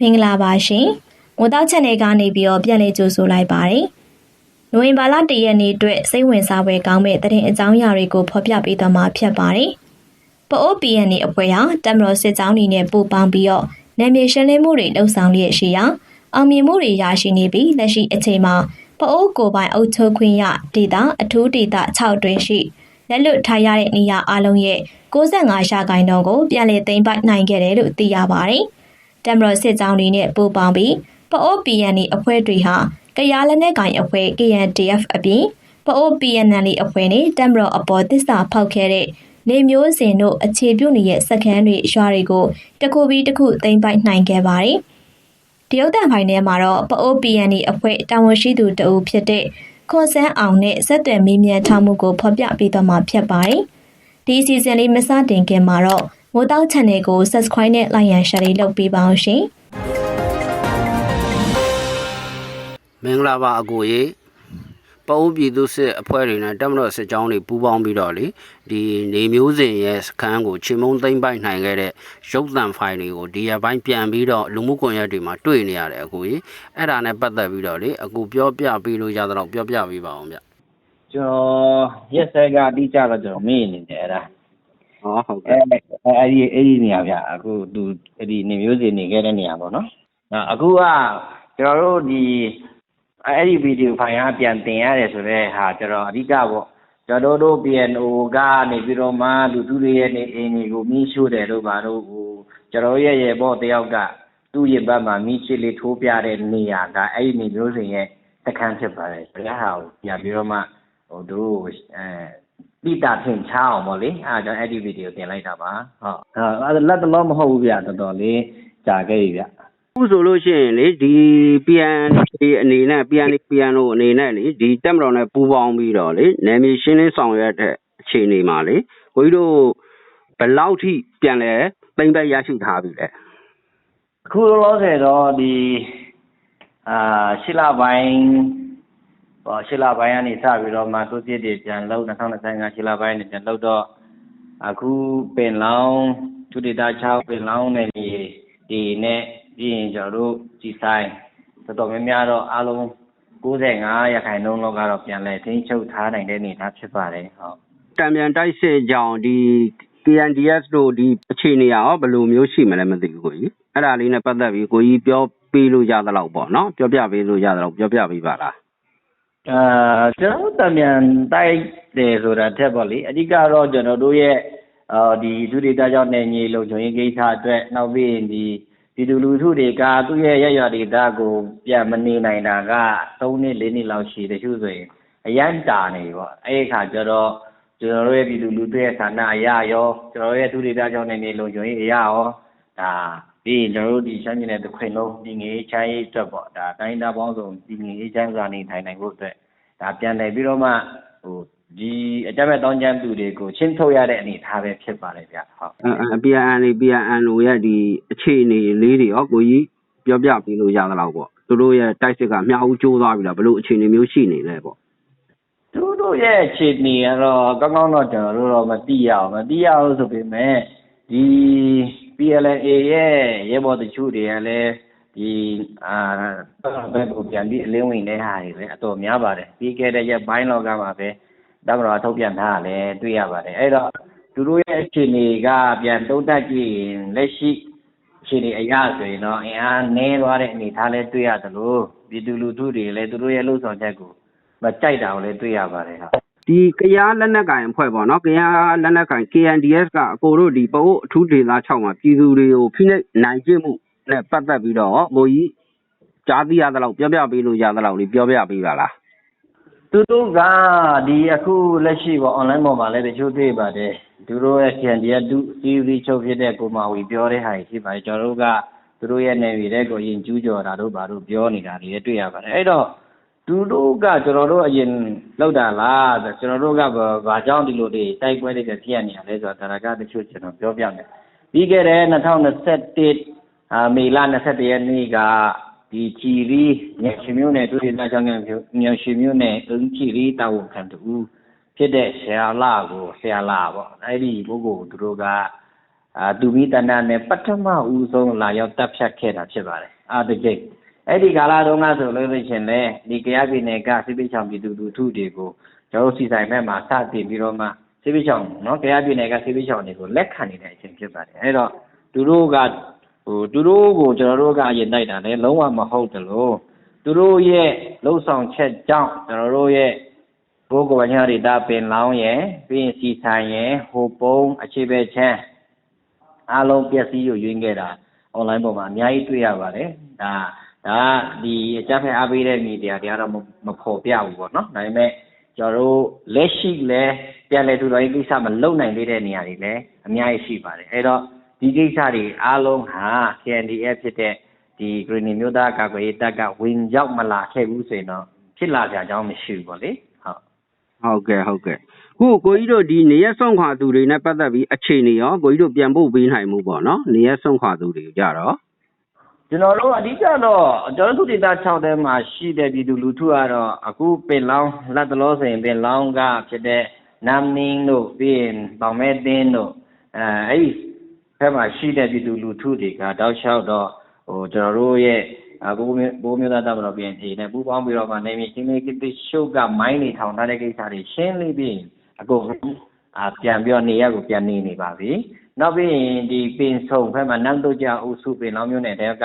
မင်္ဂလာပါရှင်။ငိုတောက် channel ကနေပြီးတော့ပြန်လည်ကြိုဆိုလိုက်ပါတယ်။နိုဝင်ဘာလ၁ရက်နေ့အတွက်စိတ်ဝင်စားဖွယ်ကောင်းမဲ့သတင်းအကြောင်းအရာတွေကိုဖော်ပြပေးသွားမှာဖြစ်ပါတယ်။ပအိုး PNA အဖွဲ့ဟာတမတော်စစ်ကြောင်းတွေနဲ့ပူးပေါင်းပြီးတော့နယ်မြေရှင်းလင်းမှုတွေလှုပ်ဆောင်လျက်ရှိရာအောင်မြင်မှုတွေရရှိနေပြီးလက်ရှိအချိန်မှာပအိုးကိုပိုင်အုပ်ချုပ်ခွင့်ရဒေတာအထူးဒေတာ6တွင်ရှိလက်လွတ်ထားရတဲ့နေရာအလုံးရဲ့65ရာခိုင်နှုန်းကို ပြန်လည်သိမ်းပိုက်နိုင်ခဲ့တယ်လို့သိရပါတယ်။ တမတော်စစ်ကြောင်းတွေနဲ့ပူးပေါင်းပြီးပအိုး PNA အဖွဲ့တွေဟာကရားလက်နက်ကိုင်အဖွဲ့ KNDF အပြင်ပအိုး PNL အဖွဲ့နဲ့တမတော်အပေါ်သစ္စာဖောက်ခဲ့တဲ့နေမျိုးစင်တို့အခြေပြုနေတဲ့စခန်းတွေရွာတွေကိုတခုပြီးတခုသိမ်းပိုက်နိုင်ခဲ့ပါတယ်။တရုတ်တန်ဖိုင်ထဲမှာတော့ပအိုး PNA အဖွဲ့တာဝန်ရှိသူတအူဖြစ်တဲ့ခွန်ဆန်းအောင်နဲ့ဆက်သွယ်မေးမြန်းထားမှုကိုဖော်ပြပေးသွားမှာဖြစ်ပါတယ်။ဒီစီဇန်လေးမစတင်ခင်မှာတော့ မိုးတောက် channel ကို subscribe နဲ့ like and share လုပ်ပေးပါအောင်ရှင်။မင်္ဂလာပါအကိုရေပအုပ်ပြည်သူစစ်အဖွဲ့တွေနဲ့တက်မတော်စစ်ကြောင်းတွေပူးပေါင်းပြီးတော့လေဒီနေမျိုးစဉ်ရဲ့စခန်းကိုချိန်မုံသိမ့်ပိုက်နိုင်ခဲ့တဲ့ရုပ်သံဖိုင်တွေကိုဒီရက်ပိုင်းပြန်ပြီးတော့လူမှုကွန်ရက်တွေမှာတွေ့နေရတယ်အကိုရေအဲ့ဒါနဲ့ပတ်သက်ပြီးတော့လေအကိုပြောပြပေးလို့ရတော့ပြောပြပေးပါအောင်ဗျကျွန်တော်ရက်စက်ကအတိအကျတော့ကျွန်တော်မေ့နေတယ်အဲ့ဒါ ဟောဟုတ်အဲကဲ့အဲ့ဒီအဲ့ဒီနေရာဗျအခုသူအဲ့ဒီနေမျိုးစီနေခဲ့တဲ့နေရာပေါ့နော်နောက်အခုကကျွန်တော်တို့ဒီအဲ့ဒီဗီဒီယိုဖိုင်ကပြန်တင်ရတယ်ဆိုတော့ဟာကျွန်တော်အဓိကပေါ့ကျွန်တော်တို့ PNO ကနေပြီးတော့မှလူသူတွေရဲ့နေအိမ်တွေကိုမီးရှို့တယ်လို့ပါတော့ဟိုကျွန်တော်ရဲ့ရေဘော့တယောက်ကသူ့ရင်ဘတ်မှာမီးရှိလေးထိုးပြတဲ့နေရာကအဲ့ဒီနေမျိုးစီရဲ့တခန်းဖြစ်ပါတယ်ဘယ်ဟာကိုပြန်ပြီးတော့မှဟိုတို့အဲ တိတာထင်ချအောင်ပေါ့လေအားကြောင့်အဲ့ဒီဗီဒီယိုတင်လိုက်တာပါဟုတ်အဲလက်တလုံးမဟုတ်ဘူးဗျတော်တော်လေးကြာခဲ့ပြီဗျအခုဆိုလို့ရှိရင်လေဒီ PN အနေနဲ့ PN PN တို့အနေနဲ့လေဒီတက်မတော်နဲ့ပူးပေါင်းပြီးတော့လေနယ်မြေရှင်းလင်းဆောင်ရွက်တဲ့အခြေအနေမှာလေကိုကြီးတို့ဘယ်လောက်ထိပြန်လဲသိမ့်ပတ်ရရှိထားပြီလဲအခုလောလောဆယ်တော့ဒီအာရှစ်လပိုင်း ဟောရှစ်လပိုင်းကနေစပြီးတော့မှသူပြစ်တွေပြန်လောက်2025ရှစ်လပိုင်းနဲ့ပြန်လောက်တော့အခုပင်လောင်းသူဒေတာ6ပင်လောင်းနဲ့ဒီဒီနဲ့ပြီးရင်ကျွန်တော်တို့ဒီဆိုင်တော်တော်များများတော့အားလုံး95ရာခိုင်နှုန်းလောက်ကတော့ပြန်လဲထိန်းချုပ်ထားနိုင်တဲ့အနေအထားဖြစ်ပါတယ်ဟုတ်တံပြန်တိုက်စစ်ကြောင်ဒီ KNDS တို့ဒီအခြေအနေရောဘယ်လိုမျိုးရှိမလဲမသိဘူးကိုကြီးအဲ့ဒါလေးနဲ့ပတ်သက်ပြီးကိုကြီးပြောပေးလို့ရသလောက်ပေါ့နော်ပြောပြပေးလို့ရသလောက်ပြောပြပေးပါလား အာကျွန်တော်တို့တံမြန်တိုက်တယ်ဆိုတာထက်ပေါ့လေအဓိကတော့ကျွန်တော်တို့ရဲ့အာဒီသူဒေတာကြောင့်နေညီလုံခြုံရေးကိစ္စအတွက်နောက်ပြီးရင်ဒီပြည်သူလူထုတွေကသူ့ရဲ့ရရဒေတာကိုပြန်မနေနိုင်တာက3နှစ်4နှစ်လောက်ရှိတယ်သူဆိုရင်အရန်တာနေပေါ့အဲ့ဒီခါကျတော့ကျွန်တော်တို့ရဲ့ပြည်သူလူထုရဲ့ဌာနအရာရောကျွန်တော်တို့ရဲ့သူဒေတာကြောင့်နေညီလုံခြုံရေးအရာရောဒါ ပြီးရင်ကျွန်တော်တို့ဒီရှမ်းပြည်နယ်တစ်ခွင်လုံးဒီငေးချမ်းရေးအတွက်ပေါ့ဒါတိုင်းသားပေါင်းစုံဒီငေးချမ်းစွာနေထိုင်နိုင်ဖို့အတွက်ဒါပြန်လည်ပြီးတော့မှဟိုဒီအကြမ်းမဲ့တောင်းကျမ်းသူတွေကိုချင်းထုတ်ရတဲ့အနေအထားပဲဖြစ်ပါတယ်ဗျဟုတ်အအ PN လေး PN တို့ရဲ့ဒီအခြေအနေလေးတွေရောကိုကြီးပြောပြပေးလို့ရသလောက်ပေါ့သူတို့ရဲ့တိုက်စစ်ကမြောက်ဦးကျိုးသွားပြီလားဘယ်လိုအခြေအနေမျိုးရှိနေလဲပေါ့သူတို့ရဲ့အခြေအနေကတော့ကောင်းကောင်းတော့ကျွန်တော်တို့တော့မသိရအောင်မသိရအောင်ဆိုပေမဲ့ဒီ PLA ရဲ့ရဲဘော်တချို့တွေကလည်းဒီအာဘယ်ကိုပြန်ပြီးအလင်းဝင်တဲ့ဟာတွေလည်းအတော်များပါတယ်ပြီးခဲ့တဲ့ရက်ပိုင်းလောက်ကမှာပဲတမတော်ထုတ်ပြန်ထားတာလည်းတွေ့ရပါတယ်အဲ့တော့သူတို့ရဲ့အခြေအနေကပြန်သုံးသပ်ကြည့်ရင်လက်ရှိအခြေအနေအရဆိုရင်တော့အင်အားနည်းသွားတဲ့အနေအထားလည်းတွေ့ရသလိုပြည်သူလူထုတွေလည်းသူတို့ရဲ့လှုပ်ဆောင်ချက်ကိုမကြိုက်တာကိုလည်းတွေ့ရပါတယ်ဟုတ် ဒီကရားလက်နက်ကင်အဖွဲ့ပေါ့နော်ကရားလက်နက်ကင် KNDS ကအကိုတို့ဒီပအိုးအထူးဒေသ6မှာပြည်သူတွေကိုဖိနှိပ်နိုင်ကျင့်မှုနဲ့ပတ်သက်ပြီးတော့ကိုကြီးကြားသိရသလောက်ပြောပြပေးလို့ရသလောက်လေးပြောပြပေးပါလားသူတို့ကဒီအခုလက်ရှိပေါ့ online ပေါ်မှာလည်းတချို့တွေ့ပါတယ်သူတို့ရဲ့ CND ကသူစီစီချုပ်ဖြစ်တဲ့ကိုမာဝီပြောတဲ့ဟာကြီးရှိပါတယ်ကျွန်တော်တို့ကသူတို့ရဲ့နေပြည်တဲ့ကိုရင်ကျူးကျော်တာတို့ဘာတို့ပြောနေတာတွေလည်းတွေ့ရပါတယ်အဲ့တော့ သူတို့ကကျွန်တော်တို့အရင်လောက်တာလားဆိုကျွန်တော်တို့ကဘာဘာကြောင့်ဒီလိုတွေတိုက်ပွဲတွေဖြစ်ရနေရလဲဆိုတာဒါကတချို့ကျွန်တော်ပြောပြမယ်ပြီးခဲ့တဲ့2021အာမေလ21ရက်နေ့ကဒီချီရီညရှင်မျိုးနဲ့သူတွေလက်ချောင်းညရှင်မျိုးနဲ့အင်းချီရီတာဝန်ခံတူဖြစ်တဲ့ဆရာလာကိုဆရာလာပေါ့အဲ့ဒီပုဂ္ဂိုလ်သူတို့ကအာသူမိတဏ္ဍနဲ့ပထမဦးဆုံးလာရောက်တပ်ဖြတ်ခဲ့တာဖြစ်ပါတယ်အာတကြိတ် အဲ့ဒီကာလတုန်းကဆိုလို့ရှိရင်လေဒီကြရပြည်နယ်ကစစ်ပိချောင်ပြည်သူလူထုတွေကိုကျွန်တော်တို့စီဆိုင်ဘက်မှာစတင်ပြီးတော့မှစစ်ပိချောင်နော်ကြရပြည်နယ်ကစစ်ပိချောင်တွေကိုလက်ခံနေတဲ့အချိန်ဖြစ်ပါတယ်အဲ့တော့သူတို့ကဟိုသူတို့ကိုကျွန်တော်တို့ကအရင်တိုက်တာလေလုံးဝမဟုတ်တယ်လို့သူတို့ရဲ့လှုပ်ဆောင်ချက်ကြောင့်ကျွန်တော်တို့ရဲ့ဘိုးကဝညာရိတာပင်လောင်းရယ်ပြီးရင်စီဆိုင်ရယ်ဟိုပုံးအခြေပဲချမ်းအားလုံးပျက်စီးရွရင်းခဲ့တာအွန်လိုင်းပေါ်မှာအများကြီးတွေ့ရပါတယ်ဒါ ဒါဒီအကြမ်းဖက်အားပေးတဲ့မီဒီယာတွေကတော့မမဖော်ပြဘူးပေါ့နော်ဒါပေမဲ့ကျွန်တော်တို့လက်ရှိလဲပြန်လဲထူတော်ရေးကိစ္စမလုံနိုင်သေးတဲ့နေရာတွေလည်းအများကြီးရှိပါတယ်အဲ့တော့ဒီကိစ္စတွေအားလုံးဟာ KNDF ဖြစ်တဲ့ဒီ Green မျိုးသားကာကွယ်ရေးတပ်ကဝင်ရောက်မလာခဲ့ဘူးဆိုရင်တော့ဖြစ်လာကြအကြောင်းမရှိဘူးပေါ့လေဟုတ်ဟုတ်ကဲ့ဟုတ်ကဲ့ခုကိုကြီးတို့ဒီနေရက်ဆုံးခွာသူတွေနဲ့ပတ်သက်ပြီးအခြေအနေရောကိုကြီးတို့ပြန်ဖို့ပေးနိုင်မှုပေါ့နော်နေရက်ဆုံးခွာသူတွေကြတော့ ကျွန်တော်တို့အဓိကတော့ကျွန်တော်တို့ဒေသ6ထဲမှာရှိတဲ့ပြည်သူလူထုကတော့အခုပင်လောင်းလက်တလောဆိုရင်ပင်လောင်းကဖြစ်တဲ့နမ်နင်းတို့ပြီးရင်ပေါင်မဲတင်းတို့အဲအဲ့ဒီဘက်မှာရှိတဲ့ပြည်သူလူထုတွေကတောက်လျှောက်တော့ဟိုကျွန်တော်တို့ရဲ့အဘိုးမျိုးဘိုးမျိုးသားတပ်မတော်ပြင်အေနဲ့ပူးပေါင်းပြီးတော့မှနေမြေချင်းလေးကိစ္စရှုပ်ကမိုင်းနေထောင်ထားတဲ့ကိစ္စတွေရှင်းလေးပြီးအကုန်အာပြန်ပြီးတော့နေရက်ကိုပြန်နေနေပါပြီ နောက်ပြီးရင်ဒီပင်ဆုံဘက်မှာနမ်တို့ကြအုပ်စုပင်လောင်းမျိုးနယ်တဲက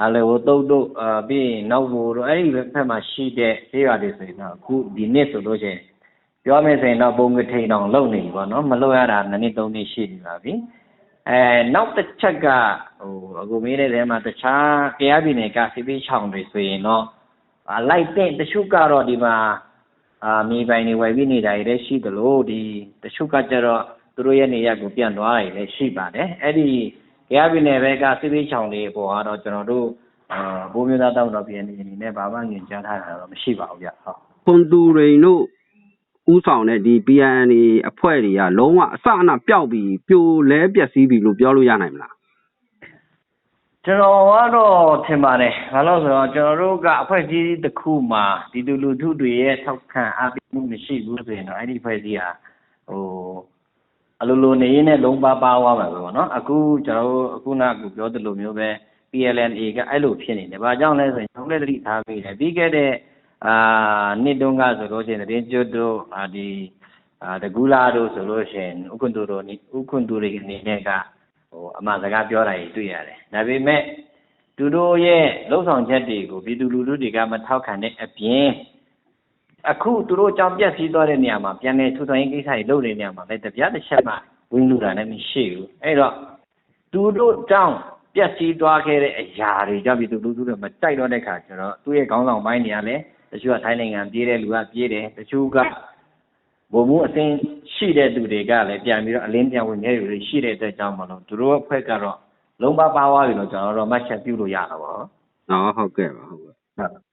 အဲလေဟိုတုတ်တို့အာပြီးရင်နောက်ဘူတို့အဲ့ဒီဘက်မှာရှိတဲ့ဈေးရွာတွေဆိုရင်တော့အခုဒီနှစ်ဆိုလို့ရှိရင်ပြောမယ်ဆိုရင်တော့ပုံကထိန်တောင်လုံနေပြီပေါ့နော်မလုံရတာနှစ်နှစ်သုံးနှစ်ရှိနေပါပြီအဲနောက်တစ်ချက်ကဟိုအခုမေးတဲ့ထဲမှာတခြားကြားပြည်နယ်ကစီပီချောင်တွေဆိုရင်တော့အလိုက်တဲ့တချို့ကတော့ဒီမှာအာမြေပိုင်တွေဝယ်ပြီးနေတာတွေလည်းရှိသလိုဒီတချို့ကကျတော့ သူတို့ရဲ့နေရာကိုပြန်သွားတာတွေလည်းရှိပါတယ်အဲ့ဒီကြားပြည်နယ်ဘက်ကစစ်ပေးချောင်တွေပေါ်ကတော့ကျွန်တော်တို့အာဘိုးမျိုးသားတောက်တော်ပြည်အနေနဲ့ဘာမှငင်ကြားထားတာတော့မရှိပါဘူးဗျဟုတ်ခွန်သူရိန်တို့ဥဆောင်တဲ့ဒီ PNA အဖွဲ့တွေကလုံးဝအစအနပျောက်ပြီးပြိုလဲပျက်စီးပြီလို့ပြောလို့ရနိုင်မလားကျွန်တော်ကတော့ထင်ပါတယ်ဘာလို့လဲဆိုတော့ကျွန်တော်တို့ကအဖွဲ့အစည်းတစ်ခုမှာဒီလူလူထုတွေရဲ့ထောက်ခံအားပေးမှုမရှိဘူးဆိုရင်တော့အဲ့ဒီအဖွဲ့အစည်းဟာဟို အလိုလိုနေရင်းနဲ့လုံးပါပါသွားမှာပဲပေါ့နော်အခုကျွန်တော်တို့အခုနကပြောသလိုမျိုးပဲ PLNA ကအဲ့လိုဖြစ်နေတယ်ဘာကြောင့်လဲဆိုရင်ကျွန်တော်လည်းသတိထားမိတယ်ပြီးခဲ့တဲ့အာနှစ်တုန်းကဆိုလို့ရှိရင်တင်းကျွတ်တို့အာဒီအာတကူလာတို့ဆိုလို့ရှိရင်ဥက္ကွန်တူတို့နိဥက္ကွန်တူတွေအနေနဲ့ကဟိုအမှန်စကားပြောတာကြီးတွေ့ရတယ်။ဒါပေမဲ့သူတို့ရဲ့လှုပ်ဆောင်ချက်တွေကိုပြည်သူလူထုတွေကမထောက်ခံတဲ့အပြင် အခုသူတို့ကြောင့်ပြက်စီးသွားတဲ့နေရာမှာပြန်လည်ထူထောင်ရေးကိစ္စတွေလုပ်နေတဲ့နေရာမှာလည်းတပြားတစ်ချက်မှဝင်လူတာလည်းမရှိဘူး။အဲ့တော့သူတို့ကြောင့်ပြက်စီးသွားခဲ့တဲ့အရာတွေကြောင့်ပြည်သူလူထုတွေမကြိုက်တော့တဲ့ခါကျတော့သူ့ရဲ့ခေါင်းဆောင်ပိုင်းတွေကလည်းတချို့ကထိုင်းနိုင်ငံပြေးတဲ့လူကပြေးတယ်တချို့ကဘုံမှုအသင်းရှိတဲ့သူတွေကလည်းပြန်ပြီးတော့အလင်းပြန်ဝင်ခဲ့ယူလို့ရှိတဲ့အတွက်ကြောင့်မလို့သူတို့အဖွဲ့ကတော့လုံးပါပါသွားပြီလို့ကျွန်တော်တို့မှတ်ချက်ပြုလို့ရတာပေါ့နော်။နော်ဟုတ်ကဲ့ပါဟုတ်ကဲ့ဟုတ်။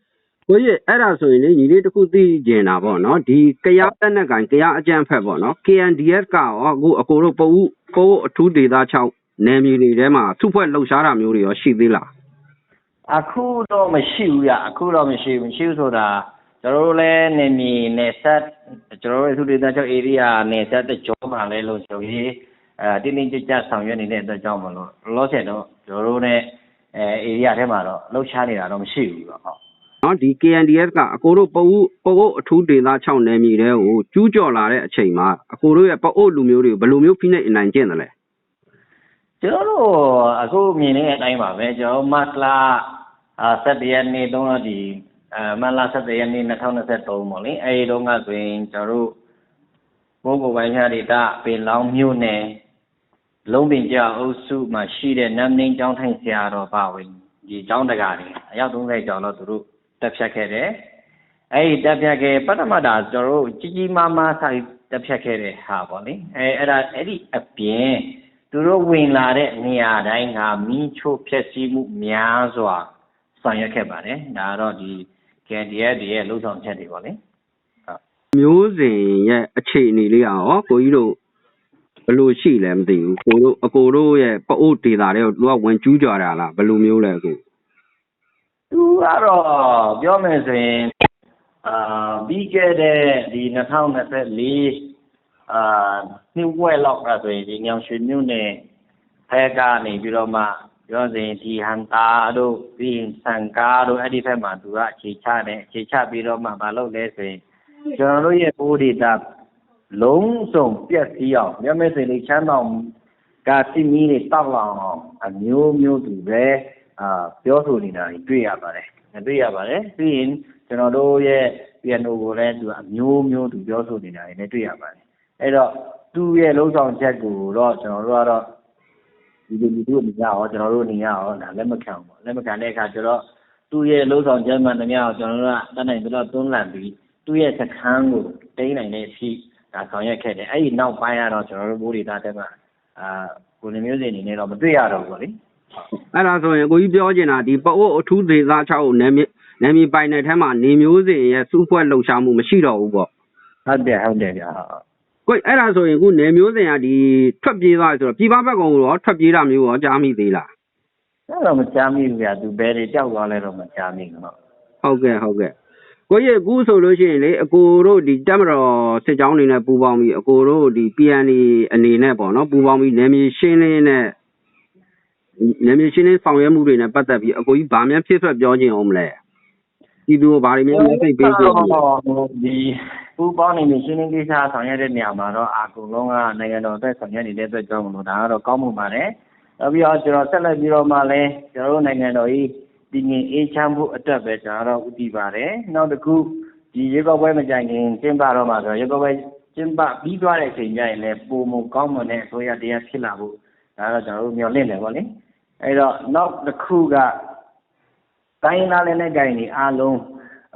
ကိုကြီးအဲ့ဒါဆိုရင်လေညီလေးတစ်ခုသိကျင်တာပေါ့နော်ဒီကရားတက်နဲ့ကန်ကရားအကြမ်းဖက်ပေါ့နော် KNDF ကရောအခုအကိုတို့ပအုပ်ပိုးအထူးဒေသ6နယ်မြေတွေထဲမှာစုဖွဲ့လှုပ်ရှားတာမျိုးတွေရောရှိသေးလားအခုတော့မရှိဘူးရအခုတော့မရှိဘူးမရှိဘူးဆိုတာကျွန်တော်တို့လည်းနေမီနေဆက်ကျွန်တော်တို့သူဒေသချုပ် area နေဆက်တဲ့ကျောမှာလည်းလို့ဆိုရေးအဲတင်းတင်းကြပ်ကြပ်ဆောင်ရွက်နေတဲ့အတွက်ကြောင့်မလို့လောဆယ်တော့ကျွန်တော်တို့ ਨੇ အဲ area ထဲမှာတော့လှုပ်ရှားနေတာတော့မရှိဘူးပေါ့ဟုတ် နော်ဒီ KNDF ကအကိုတို့ပအုပ်ပအုပ်အထူးဒေသ6နယ်မြေတွေကိုကျူးကျော်လာတဲ့အချိန်မှာအကိုတို့ရဲ့ပအုပ်လူမျိုးတွေကိုဘယ်လိုမျိုးဖိနှိပ်အနိုင်ကျင့်တယ်လဲကျွန်တော်တို့အခုမြင်နေတဲ့အတိုင်းပါပဲကျွန်တော်မတ်လာအာ7ရက်နေ့တုန်းကဒီအဲမတ်လာ7ရက်နေ့2023ပေါ့လေအဲဒီတုန်းကဆိုရင်ကျွန်တော်တို့ဘုံဘဝိုင်းညာဒေတာပင်လောင်းမြို့နယ်လုံးပင်ကြအုပ်စုမှာရှိတဲ့နမ်နင်းကျောင်းထိုင်ဆရာတော်ပါဝင်ဒီကျောင်းတကာတွေအယောက်30ကျော်တော့သူတို့ တက်ဖြတ်ခဲ့တယ်အဲဒီတက်ဖြတ်ခဲ့ပထမတာကျွန်တော်တို့ကြီးကြီးမားမားဆိုင်တက်ဖြတ်ခဲ့တဲ့ဟာပေါ့လေအဲအဲ့ဒါအဲ့ဒီအပြင်သူတို့ဝင်လာတဲ့နေရာတိုင်းကမီးချို့ဖျက်ဆီးမှုများစွာဆောင်ရွက်ခဲ့ပါတယ်။ဒါကတော့ဒီ KNDF တွေရဲ့လှုပ်ဆောင်ချက်တွေပေါ့လေမျိုးစဉ်ရဲ့အခြေအနေလေးကရောကိုကြီးတို့ဘယ်လိုရှိလဲမသိဘူးကိုတို့အကိုတို့ရဲ့ပအုပ်ဒေတာတွေကိုသူကဝင်ကျူးကျော်တာလားဘယ်လိုမျိုးလဲကို။ သူကတော့ပြောမယ်ဆိုရင်အာပြီးခဲ့တဲ့ဒီ2024အာနှစ်ဝက်လောက်ကဆိုရင်ဒီညောင်ရွှေမြို့နယ်ဖဲကနေပြီးတော့မှပြောစဉ်ဒီဟန်တာတို့ပြီးရင်ဆန်ကားတို့အဲ့ဒီဘက်မှာသူကအခြေချတယ်အခြေချပြီးတော့မှမလုပ်လဲဆိုရင်ကျွန်တော်တို့ရဲ့ဘိုးဒေတာလုံးစုံပြက်စီးအောင်မျက်မဲစင်လေးချမ်းတော်ကစီမီတွေတောက်လောင်အောင်အမျိုးမျိုးသူပဲ အာပြောဆိုနေတာတွေတွေ့ရပါတယ်တွေ့ရပါတယ်ပြီးရင်ကျွန်တော်တို့ရဲ့ piano ကိုလည်းသူအမျိုးမျိုးသူပြောဆိုနေတာတွေလည်းတွေ့ရပါတယ်အဲ့တော့သူ့ရဲ့လုံးဆောင်ချက်ကိုတော့ကျွန်တော်တို့ကတော့ဒီလိုလူတို့အနေနဲ့ရောကျွန်တော်တို့အနေနဲ့ရောဒါလက်မခံဘူးလက်မခံတဲ့အခါကျတော့သူ့ရဲ့လုံးဆောင်ချက်မှန်သမျှကိုကျွန်တော်တို့ကတတ်နိုင်သလောက်တွန်းလှန်ပြီးသူ့ရဲ့စခန်းကိုတိန်းနိုင်တဲ့အထိဒါဆောင်ရွက်ခဲ့တယ်အဲ့ဒီနောက်ပိုင်းကတော့ကျွန်တော်တို့ဘိုးရီသားတက်မှာအာကိုနေမျိုးစင်အနေနဲ့တော့မတွေ့ရတော့ဘူးပေါ့လေ အဲ့ဒါဆိုရင်ကိုကြီးပြောချင်တာဒီပအိုးအထူးဒေသ6ကိုနယ်မြေနယ်မြေပိုင်တဲ့ထဲမှာနေမျိုးစဉ်ရဲ့စုဖွဲ့လှုပ်ရှားမှုမရှိတော့ဘူးပေါ့ဟုတ်တယ်ဟုတ်တယ်ဗျာဟုတ်ကိုအဲ့ဒါဆိုရင်ခုနယ်မျိုးစဉ်ကဒီထွက်ပြေးသွားဆိုတော့ပြည်ပဘက်ကောင်ရောထွက်ပြေးတာမျိုးရောကြားမိသေးလားအဲ့တော့မချမ်းမိဘူးဗျာသူဘယ်တွေကြောက်သွားလဲတော့မချမ်းမိဘူးဟုတ်ဟုတ်ကဲ့ဟုတ်ကဲ့ကိုကြီးအခုဆိုလို့ရှိရင်လေအကိုတို့ဒီတက်မတော်စစ်ကြောင်းအနေနဲ့ပူးပေါင်းပြီးအကိုတို့ဒီ PNA အနေနဲ့ပေါ့နော်ပူးပေါင်းပြီးနယ်မြေရှင်းလင်းတဲ့ နယ်မြေရှင်းလင်းဆောင်ရွက်မှုတွေနဲ့ပတ်သက်ပြီးအကိုကြီးဗာမြန်ဖြစ်ဆွက်ပြောခြင်းအောင်မလဲဒီသူဘာတွေများမသိပေးကြလဲဒီပူပေါင်းနေနေရှင်းလင်းကိစ္စဆောင်ရွက်တဲ့နေရာမှာတော့အကုန်လုံးကနိုင်ငံတော်အတွက်ဆောင်ရွက်နေတဲ့အတွက်ကြောင့်မလို့ဒါကတော့ကောင်းမှုပါတယ်။နောက်ပြီးတော့ကျွန်တော်ဆက်လက်ပြီးတော့မှလည်းကျွန်တော်တို့နိုင်ငံတော်ကြီးတည်ငြိမ်အေးချမ်းမှုအတွက်ပဲကျွန်တော်တို့ဥတည်ပါတယ်။နောက်တစ်ခုဒီရေကောက်ပွဲမကြိုင်ခင်ကျင်းပတော့မှာဆိုရေကောက်ပွဲကျင်းပပြီးသွားတဲ့အချိန်ကျရင်လည်းပုံမကောင်းမွန်တဲ့အစိုးရတရားဖြစ်လာဖို့ဒါတော့ကျွန်တော်တို့မျှော်လင့်တယ်ပေါ့လေ။ အဲ့တော့နောက်တစ်ခုကတိုင်းသားလည်းနဲ့ကြိုင်နေအားလုံး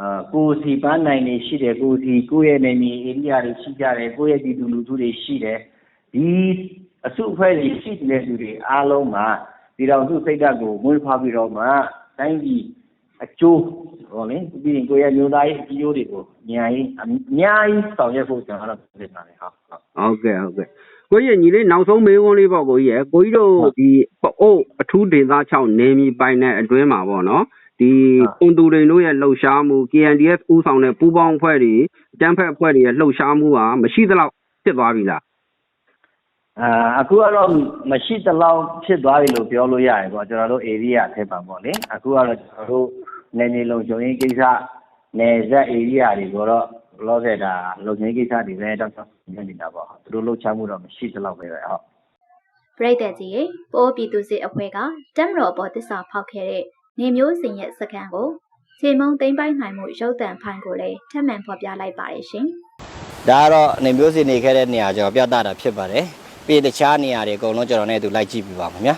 အာကိုယ်စီပန်းနိုင်နေရှိတယ်ကိုယ်စီကိုယ့်ရဲ့နေမြေအိန္ဒိယတွေရှိကြတယ်ကိုယ့်ရဲ့ပြည်သူလူထုတွေရှိတယ်ဒီအစုအဖွဲ့တွေရှိတဲ့လူတွေအားလုံးမှာပြည်တော်စုစိတ်ဓာတ်ကိုမွေးဖွားပြီးတော့မှတိုင်းပြည်အကျိုးဟောလေပြီးရင်ကိုယ့်ရဲ့မျိုးသားရေးအကျိုးတွေကိုအများကြီးအများကြီးဆောင်ရွက်ဖို့ကျွန်တော်တို့ပြင်ပါတယ်ဟုတ်ဟုတ်ဟုတ်ကဲ့ဟုတ်ကဲ့ ကိုကြီးညီလေးနောက်ဆုံးမေးခွန်းလေးပေါ့ကိုကြီးရယ်ကိုကြီးတို့ဒီပအိုးအထူးဒေသ6နေမီပိုင်တဲ့အတွင်းမှာပေါ့နော်ဒီကွန်တူတွေတို့ရဲ့လှုပ်ရှားမှု KNDF ဥဆောင်တဲ့ပူးပေါင်းအဖွဲ့တွေအတန်းဖက်အဖွဲ့တွေရဲ့လှုပ်ရှားမှုကမရှိသလောက်ဖြစ်သွားပြီလားအာအခုကတော့မရှိသလောက်ဖြစ်သွားပြီလို့ပြောလို့ရတယ်ပေါ့ကျွန်တော်တို့ area ထဲမှာပေါ့လေအခုကတော့ကျွန်တော်တို့နယ်မြေလုံခြုံရေးကိစ္စနယ်စပ် area တွေကိုတော့ လောဆယ်တာလုံခြုံရေးကိစ္စတွေပဲတော့ဆောင်ရွက်နေတာပေါ့သူတို့လှုပ်ရှားမှုတော့မရှိသလောက်ပဲပဲဟုတ်ပရိသတ်ကြီးရေပိုးပြည်သူစစ်အဖွဲ့ကတက်မတော်ပေါ်တစ္ဆာဖောက်ခဲ့တဲ့နေမျိုးစင်ရဲ့စကန်ကိုခြေမုံသိမ့်ပိုက်နိုင်မှုရုပ်တံဖိုင်ကိုလည်းထပ်မံဖော်ပြလိုက်ပါတယ်ရှင်။ဒါကတော့နေမျိုးစီနေခဲ့တဲ့နေရာကျွန်တော်ပြသတာဖြစ်ပါတယ်ပြီးရင်တခြားနေရာတွေအကုန်လုံးကျွန်တော်နဲ့သူလိုက်ကြည့်ပြပါမယ်ဗျာ